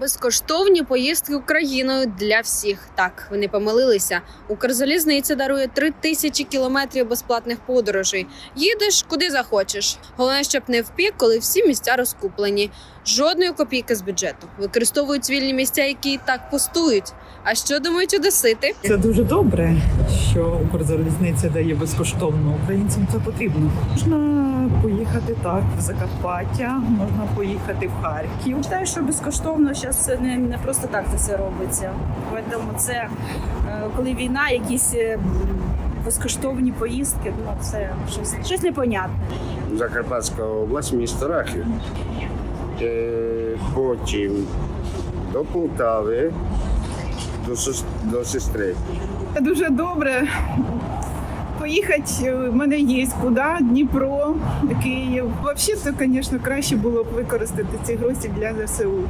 Безкоштовні поїздки Україною для всіх. Так, ви не помилилися. Укрзалізниця дарує три тисячі кілометрів безплатних подорожей. Їдеш куди захочеш. Головне, щоб не впік, коли всі місця розкуплені. Жодної копійки з бюджету. Використовують вільні місця, які і так пустують. А що думають одесити? Це дуже добре, що Укрзалізниця дає безкоштовно українцям. Це потрібно. Можна поїхати так в Закарпаття, можна поїхати в Харків. Вважаю, що безкоштовно зараз це не, не просто так це все робиться. Тому це е, коли війна, якісь е, безкоштовні поїздки, ну це щось, щось непонятне. Закарпатська область, місто Рахів. Е, потім до Полтави, до, до сестри. Дуже добре. Поїхати в мене є куди, Дніпро, Київ. Взагалі, то, звісно, краще було б використати ці гроші для ЗСУ.